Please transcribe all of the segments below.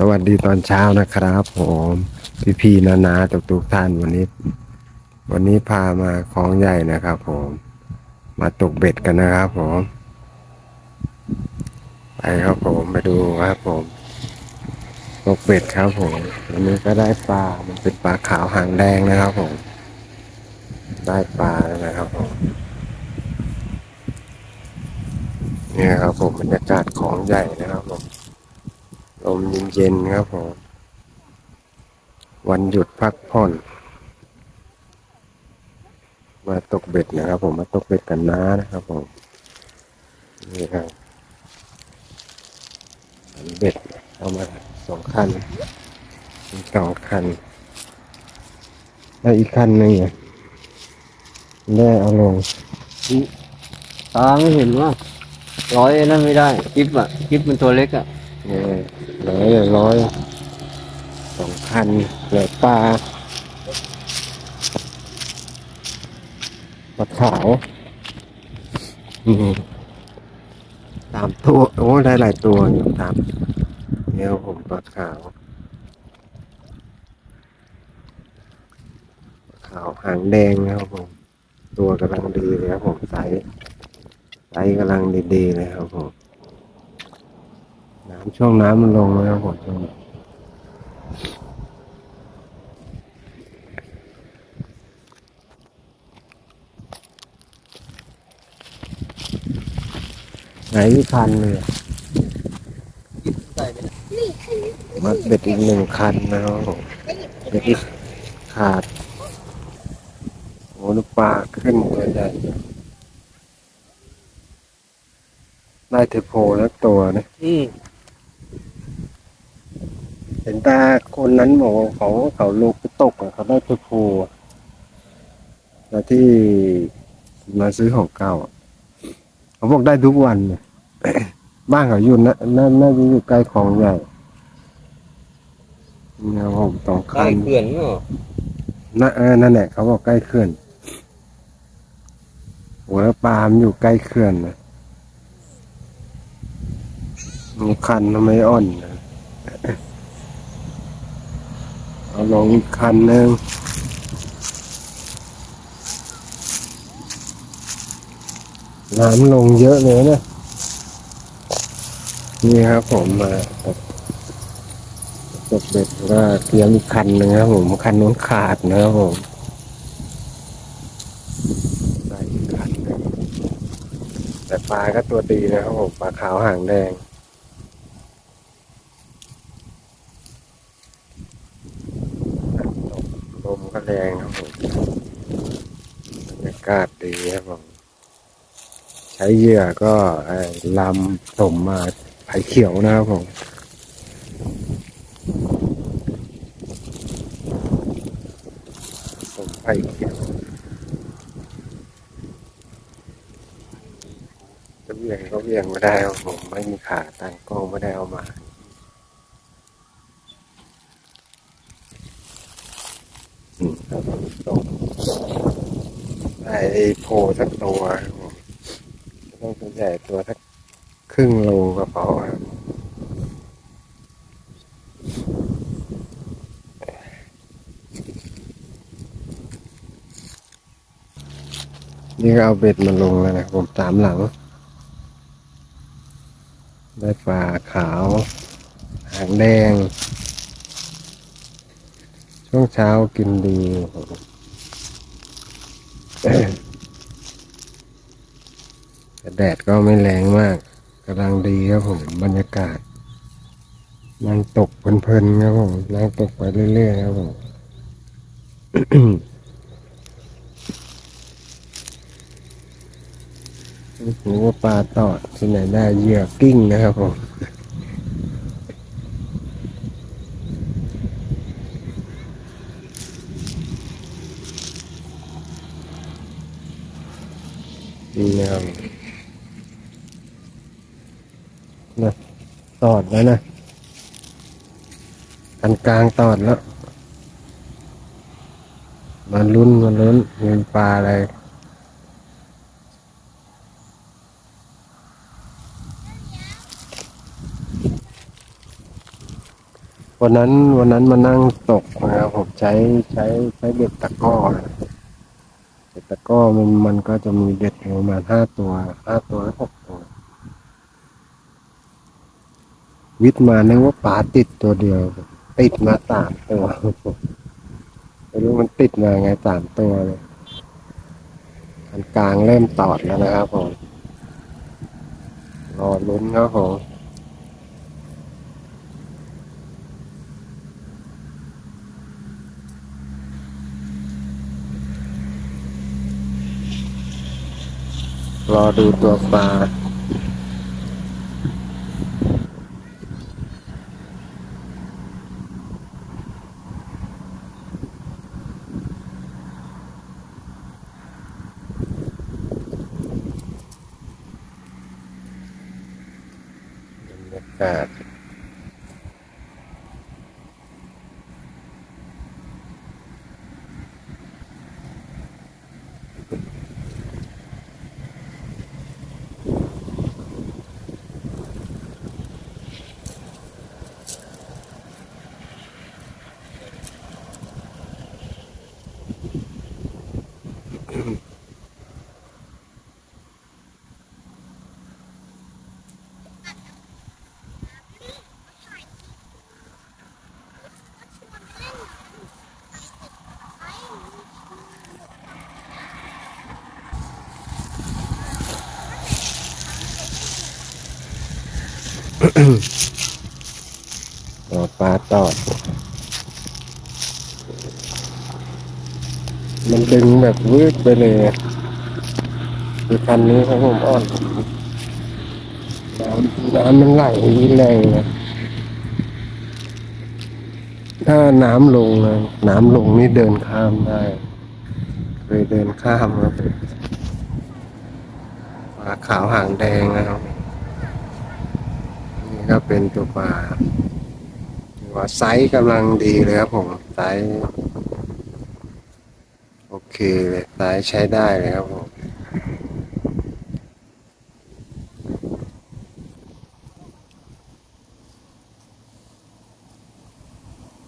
สวัสดีตอนเช้านะครับผมพี่พีนานาตุกตุกท่านวันนี้ วันนี้พามาคลองใหญ่นะครับผม มาตกเบ็ดกันนะครับผม ไปครับผมไปดูครับผม ตกเบ็ดครับผมวันนี้ก็ได้ปลา มันเป็นปลาขาวหางแดงนะครับผม ได้ปลาแล้วนะครับผมนี่ครับผมบรรยากาศของใหญ่นะครับผม ลมเย็นๆครับผมวันหยุดพักผ่อน มาตกเบ็ดนะครับผมมาตกเบ็ดกันน้านะครับผมนี่ครับเบ็ดเอามาสองคันมีสองคันแล้วอีกคันหนึ่งเนี่ยได้เอาลงตาไม่เห็นว่าร้อยนั่นไม่ได้ กิฟอะกิฟมันตัวเล็กอะ เนี่ยร้อยร้อยสองคันเหลือปลาปลาขาวอืมตามตัวโอ้ได้หลายตัวอยู่ตามเนี่ยผมปลาขาวปลาขาวหางแดงนะครับผม ตัวกำลังดีเลยครับผมไซส์ไซส์กำลังดีๆเลยครับผม ช่วงน้ำมันลงแล้วผมช่วงไหนที่คันเลยมัดเบ็ดอีกหนึ่งคันนะครับผมเบ็ดที่ขาดโอ้ลูกปลาขึ้นตัวใหญ่ได้เทโพแล้วตัวนะอื ห็นตาคนนั้นบอกว่าเขาเขาลงไปตกอะเขาได้เทโพอะแล้วที่มาซื้อของเก่าอะเขาบอกได้ทุกวันเนี่ยบ้านเขาอยู่นะน่าน่าจะอยู่ใกล้คลองใหญ่เนี่ยผมสองใกล้คันเขื่อนเนาะน่ะเออนั่นแหละเขาบอกใกล้เขื่อนหัวปลามนอยู่ใกล้เขื่อนนะมีคันทำไมอ่อนนะ เอาลงอีกคันหนึ่งน้ำลงเยอะเลยนะ นี่ครับผมมาตกเบ็ดก็เตรียมอีกคันหนึ่งครับผมคันนู้นขาดนะครับผมได้อีกคันหนึ่งแต่ปลาก็ตัวดีนะครับผมปลาขาวหางแดง ลม ก็แรงครับผมบรรยากาศดีครับผมใช้เหยื่อก็ลำสมมาไผ่เขียวนะครับผมสมไผ่เขียวจะเบี่ยงก็เบี่ยงไม่ได้ครับผมไม่มีขาตั้งกล้องไม่ได้เอามา อืมครับผมตรง ได้โพสักตัวต้องตัวใหญ่ตัวสักครึ่งโลก็พอครับนี่ก็เอาเบ็ดมาลงแล้วนะผมตามหลัง ได้ปลาขาว หางแดง ช่วงเช้ากินดีครับ แต่แดดก็ไม่แรงมากกำลังดีครับผมบรรยากาศนั่งตกเพลินๆครับผมนั่งตกไปเรื่อยๆครับผมหรือว่าปลาตอดที่ไหนได้เหยื่อกิ้งนะครับผมนี่นะครับ นะตอดแล้วนะอันกลางตอดแล้วมาลุ้นมาลุ้นมีปลาอะไรวันนั้นวันนั้นมานั่งตกนะครับผมใช้ใช้ใช้เบ็ดตะก้อนะเบ็ดตะก้อมันมันก็จะมีเบ็ดอยู่ประมาณห้าตัวห้าตัวหรือหกตัว วิทย์มานึกว่าปลาติดตัวเดียว ติดมาสามตัวไม่รู้มันติดมาไงสามตัวเลยอันกลางเริ่มตอดแล้วนะครับผมรอลุ้นครับผมรอดูตัวปลา รอปลาตอดมันดึงแบบวืดไปเลยคือคันนี้ครับผมอ่อนน้ำน้ำมันไหลแรงนะถ้าน้ำลงนะน้ำลงนี่เดินข้ามได้เคยเดินข้ามครับปลาขาวหางแดงนะครับ ก็เป็นตัวปลาถือว่าไซส์กำลังดีเลยครับผมไซส์โอเคเลยไซส์ใช้ได้เลยครับผม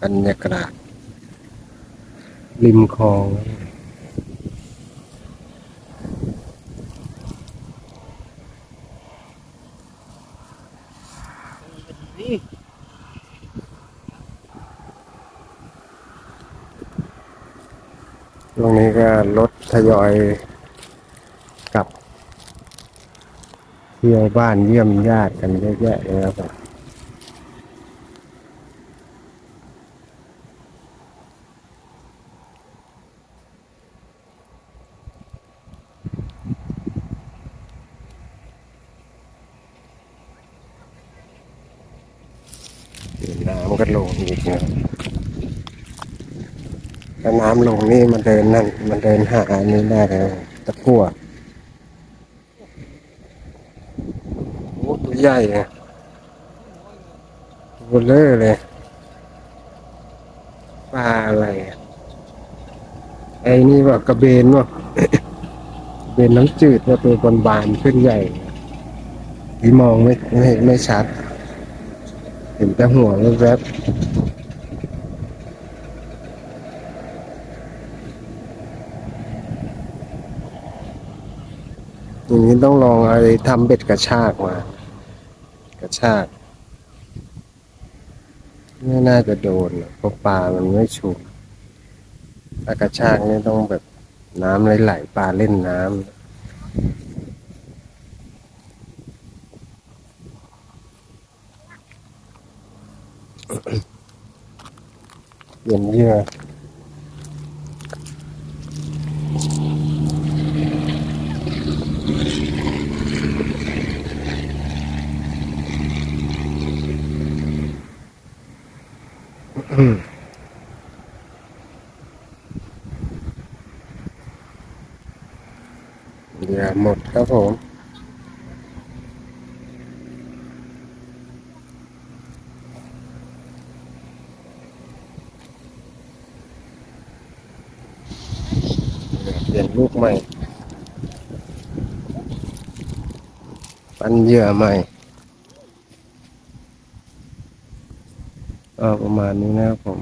บรรยากาศริมคลอง ตรงนี้ก็รถทยอยกลับเที่ยวบ้านเยี่ยมญาติกันเยอะแยะเลยครับผมเดี๋ยวน้ำก็ ลงอีกนะถ้าน้ำลงนี่มันเดินนั่นมันเดินหาอันนี้ได้แล้วตะกั่วโอ้ตัวใหญ่อะตัวเลอเลยปลาอะไรไอ้นี่ว่ากระเบนว่ะเบนน้ำจืดว่าตัวบนบานขึ้นใหญ่ที่มองไม่ไม่ไม่ชัด เห็นแต่หัวแวบๆอย่างนี้ต้องลองอะไรทำเบ็ดกระชากมา กระชากไม่น่าจะโดนเพราะปลามันไม่ฉุกถ้ากระชากนี่ต้องแบบน้ำไหลๆปลาเล่นน้ำ เปลี่ยนเหยื่ออืมเหยื่อหมดครับผม เป ลูกใหม่ ปันเหยื่อใหม่ก็ประมาณนี้นะครับผม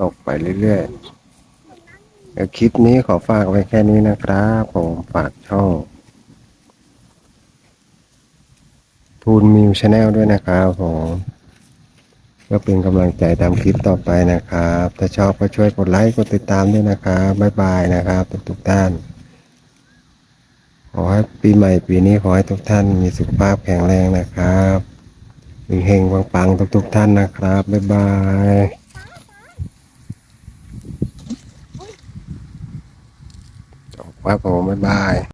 ตกไปเรื่อยๆเดี๋ยวคลิปนี้ขอฝากไว้แค่นี้นะครับผมฝากช่องพูนมิวชาแนลด้วยนะครับผมก็เป็นกำลังใจทำคลิปต่อไปนะครับ ถ้าชอบก็ช่วยกดไลค์ กดติดตามด้วยนะครับ บ๊ายบายนะครับ ทุกๆท่าน ขอให้ปีใหม่ปีนี้ขอให้ทุกท่านมีสุขภาพแข็งแรงนะครับเฮงๆปังๆทุกๆท่านนะครับ บ๊ายบายจบครับผมบ๊ายบาย